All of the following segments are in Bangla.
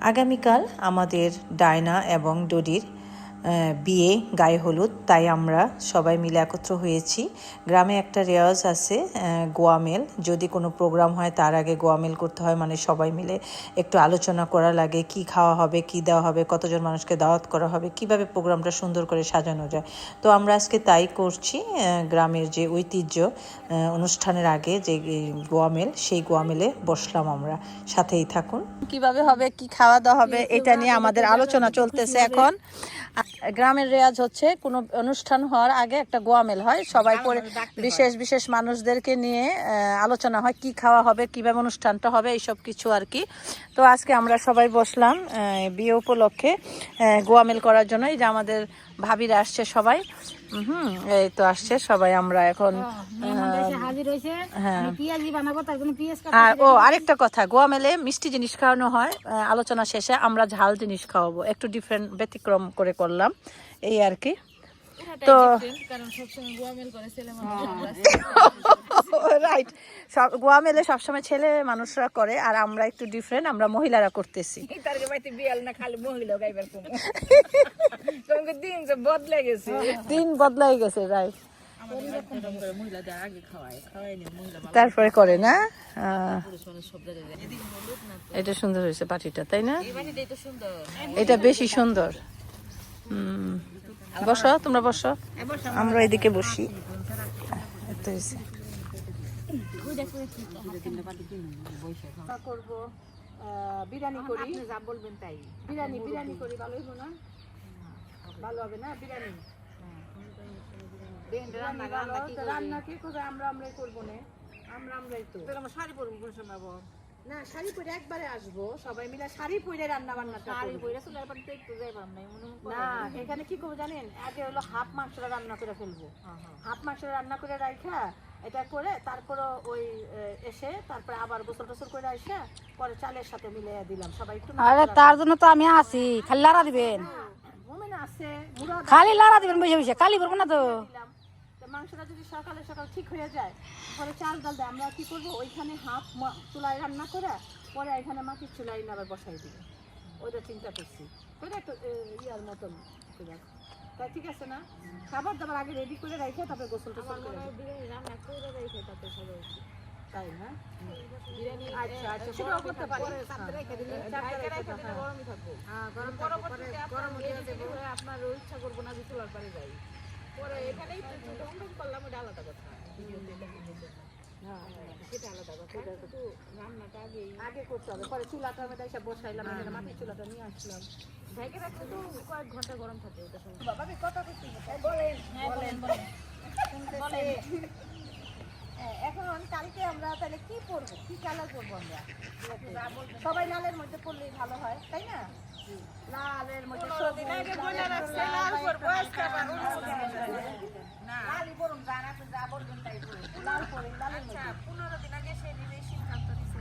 আগামীকাল আমাদের ডায়না এবং ডোডির বিয়ে গায়ে হলুদ তাই আমরা সবাই মিলে একত্র হয়েছি। গ্রামে একটা রেওয়াজ আছে গোয়ামেল যদি কোনো প্রোগ্রাম হয় তার আগে গোয়ামেল করতে হয় মানে সবাই মিলে একটু আলোচনা করা লাগে কি খাওয়া হবে কি দেওয়া হবে কতজন মানুষকে দাওয়াত করা হবে কীভাবে প্রোগ্রামটা সুন্দর করে সাজানো যায়। তো আমরা আজকে তাই করছি গ্রামের যে ঐতিহ্য অনুষ্ঠানের আগে যে গোয়ামেল সেই গোয়ামেলে বসলাম আমরা। সাথেই থাকুন। কীভাবে হবে কি খাওয়া দাওয়া হবে এটা নিয়ে আমাদের আলোচনা চলতেছে এখন। গ্রামের রেয়াজ হচ্ছে কোনো অনুষ্ঠান হওয়ার আগে একটা গোয়ামেল হয়। সবাই পরে বিশেষ বিশেষ মানুষদেরকে নিয়ে আলোচনা হয় কি খাওয়া হবে কীভাবে অনুষ্ঠানটা হবে এইসব কিছু আর কি। তো আজকে আমরা সবাই বসলাম বিয়ে উপলক্ষে গোয়ামেল করার জন্য। এই যে আমাদের ভাবিরা আসছে সবাই। হুম এই তো আসছে সবাই আমরা এখন হ্যাঁ। আর ও আরেকটা কথা গোয়া মেলে মিষ্টি জিনিস খাওয়ানো হয় আলোচনা শেষে আমরা ঝাল জিনিস খাওয়াবো একটু ডিফারেন্ট ব্যতিক্রম করে করলাম এই আর কি। তো রাইট সব গোয়া মেলে সবসময় ছেলে মানুষরা করে আর আমরা একটু ডিফারেন্ট আমরা মহিলারা করতেছি। তারকে বাইতে বিয়াল না খালি মহিলা গাইবার দিন যে বদলে গেছে। দিন বদলাই গেছে রাইট তারপরে করে। না? এটা সুন্দর হয়েছে পাটিটা তাই না? বাড়িটাই তো সুন্দর। এটা বেশি সুন্দর। হুম। বসো তোমরা বসো। আমরা এদিকে বসি। এত করব বিরিয়ানি করি। যা বলবেন তাই। বিরিয়ানি বিরিয়ানি করি ভালো হইব না? ভালো হবে না? বিরিয়ানি। রান্না কে করবে আমরা আমরাই করব না। আমরা আমরাই তো। আমার শাড়ি পরবো কোন সময় বল না শাড়ি পরে একবারে আসব সবাই মিলে শাড়ি পরে রান্না বান্নাটা শাড়ি। পরে পারতে একটু মনে হয় না এখানে কি করব জানেন? আগে হলো হাফ মাংসটা রান্না করে ফেলব। হাফ মাংসটা রান্না করে রাখা এটা করে তারপরে ওই এসে তারপরে আবার গোসল টোসল করে আসে পরে চালের সাথে মিলে দিলাম। সবাই একটু আরে তার জন্য তো আমি আছি খালি লাড়া দিবেন। মোমেন আছে মুড়া খালি লাড়া দিবেন বসে বসে কালি করব না তো। দিলাম। তো মাংসটা যদি সকালে সকাল ঠিক হয়ে যায় পরে চাল ডাল দেয়। আমরা কি করব? ওইখানে হাফ চুলায় রান্না করে পরে এখানে মাটির চুলায় আবার বসাই দিব। ওইটা চিন্তা করছি। ওইটা একটু ইয়ার মতন। তাই ঠিক আছে না? খাবার দাবার আগে রেডি করে রাখে তারপরে গোসল টোসল করে রান্না করে রেখে তাতে সবাই তাই না? আচ্ছা আচ্ছা সেটাও করতে পারি। হ্যাঁ। রেখে দিলে রেখে দিলে গরমই থাকব। গরম পরবর্তীতে আপনার আপনার ইচ্ছা করব না যে চুলার পারে যাই পরে এখানেই ঢং করলাম ওটা আলাদা কথা। আগে করতে হবে। পরে এসে বসাইলাম এখানে মাটির চুলাটা নিয়ে আসলাম। ঢেকে রাখলে তো কয়েক ঘণ্টা গরম থাকে ওটা সময়। কথা করছি বলেন বলেন বলেন। হ্যাঁ, এখন কালকে আমরা তাহলে কি পরবো কি কালার করব আমরা? সবাই লালের মধ্যে পড়লেই ভালো হয় তাই না? লালের মধ্যে সবুজ, লাল লালই পরুন, যার আছে যা বলবেন তাই পরুন। লাল পরে, লালের মধ্যে। পনেরো দিন আগে সে নিজে সিদ্ধান্ত নিচ্ছে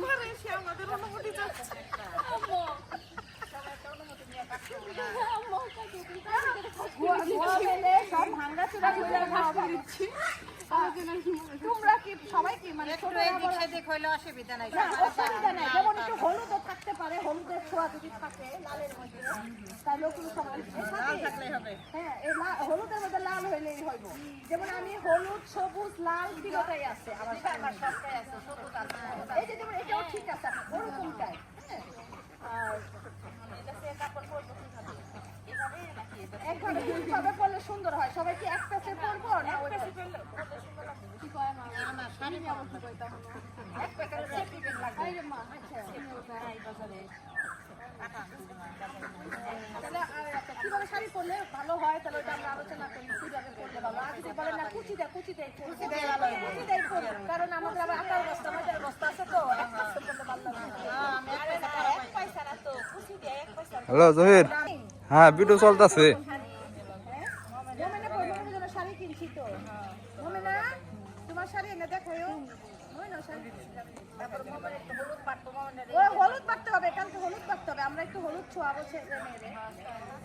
পরে সে আমাদের অনুমতি চাচ্ছে করে। তোমরা কি সবাই কি মানে অসুবিধা নাই। যেমন একটু হলুদও থাকতে পারে, যদি থাকে লালের মধ্যে। হ্যাঁ, এই হলুদের মধ্যে লাল হইলেই হইব। যেমন আমি হলুদ, সবুজ, লাল তিনটাই আছে আমার। এই যে যেমন এটাও ঠিক আছে, ওরকমটাই। হ্যাঁ। আর একভাবে দুইভাবে পরলে সুন্দর হয় সবাই কি এক পাশে পরবো না ওই পাশে? কি কয় মা? এক প্যাকেট সেফটি পিন লাগবে। এই মা, আচ্ছা। তাহলে, আচ্ছা, কীভাবে শাড়ি পরলে ভালো হয় তাহলে ওটা আমরা আলোচনা করি কীভাবে পরলে ভালো আর যদি বলেন না কুচি দেয় কুচি দেয় কুচি দেয় কুচি দেয় কারণ আমাদের আবার আটার বস্তা আছে তো এক পাশে পরলে ভালো এক পয়সা না তো কুচি দেয় এক পয়সা হ্যালো জহির হ্যাঁ ভিডিও চলতেছে শাড়ি কিনছি তো। মোমেনা তোমার শাড়ি এনে দেখো ওই হলুদ হবে কালকে হলুদ হবে। আমরা একটু হলুদ ছোঁয়াবো ছেলে মেয়েরে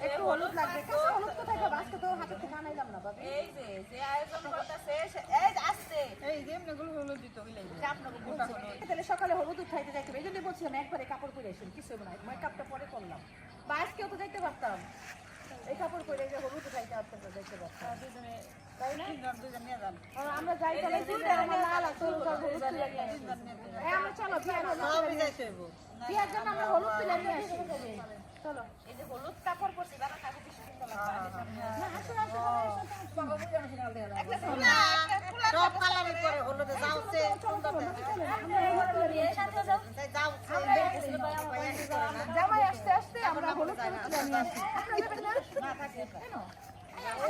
একটু হলুদ লাগবে। হলুদ কোথায় পাবো? আজকে তো হাতে থেকে আনাইলাম না বাবা। এই যে যে আয়োজন করতেছে এই যে আজকে তাহলে সকালে হলুদ উঠাইতে যাইতে হবে। এই জন্য বলছিলাম একবারে কাপড় পরে আসুন কিছু না। মই কাপটা পরে করলাম। বা আজকেও তো যাইতে পারতাম। এই কাপড় পরে যে হলুদ উঠাইতে পারতাম না যাইতে পারতাম। আমরা যাই চলো বিয়ার জন্য আমরা হলুদ তুলে নিয়ে আসি চলো এই যে হলুদ কাপড় পরছি বাবা কাপড় জামাই আসতে আসতে আমরা হলুদ তুলে নিয়ে আসি আপনারা যাবেন না কেন?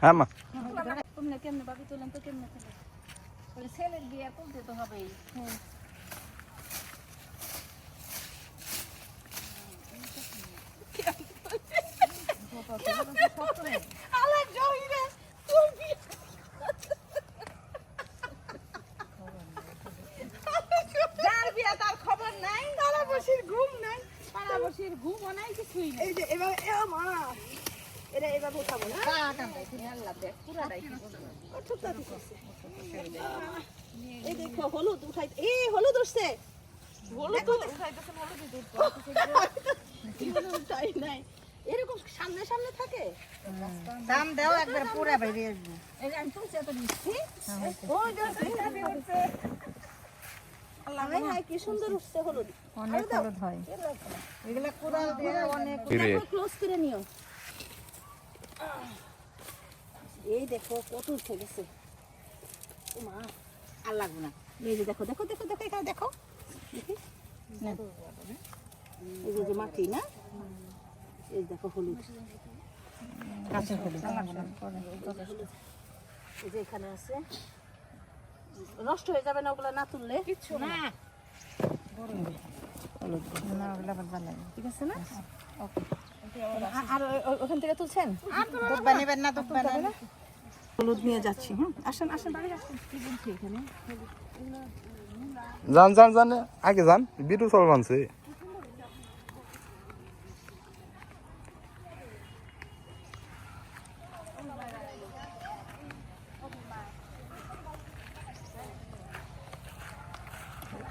হ্যাঁ মা। কেমনে কেমনে ভাবি তুলেন তো কেমনে ছেলের বিয়ে তুলতে তো হবেই যার বিয়া তার খবর নাই তারা বসির ঘুম নাই তারা বসির নাই কিছুই নাই এই যে এবার এ মা এটা এবার উঠাবো না এই দেখো হলুদ উঠাই এই হলুদ উঠছে হলুদ উঠাইতেছে হলুদ উঠাই নাই। এরকম সামনে সামনে থাকে? দাম দাও একবার পুরা বাইরে আসব। এই আমি তুলছি এত নিচ্ছি। ওই যে সিনারি উঠছে। হাই হাই কি সুন্দর উঠছে হলুদ। অনেক হলুদ হয়। এগুলা কোদাল দিয়ে অনেক ক্লোজ করে? নিও। এই দেখো কত উঠে গেছে। মা আর লাগবে না। এই যে দেখো দেখো দেখো দেখো এখানে দেখো। এই যে মাটি না? এই দেখো হলুদ। কাঁচা হলুদ। এই যে এখানে আছে। নষ্ট হয়ে যাবে না ওগুলা না তুললে? কিছু না। না। ওগুলা আবার ভালো লাগে ঠিক আছে না? আ- আর ওখান থেকে তুলছেন? নেবেন না। দুব্বা হলুদ নিয়ে যাচ্ছি হুম। আসেন আসেন বাড়ি আসেন কি বলছি এখানে? যান যান যান আগে যান বিটু চল বানছে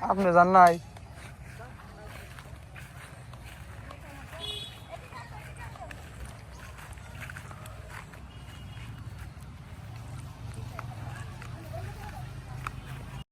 আপনি জান নাই?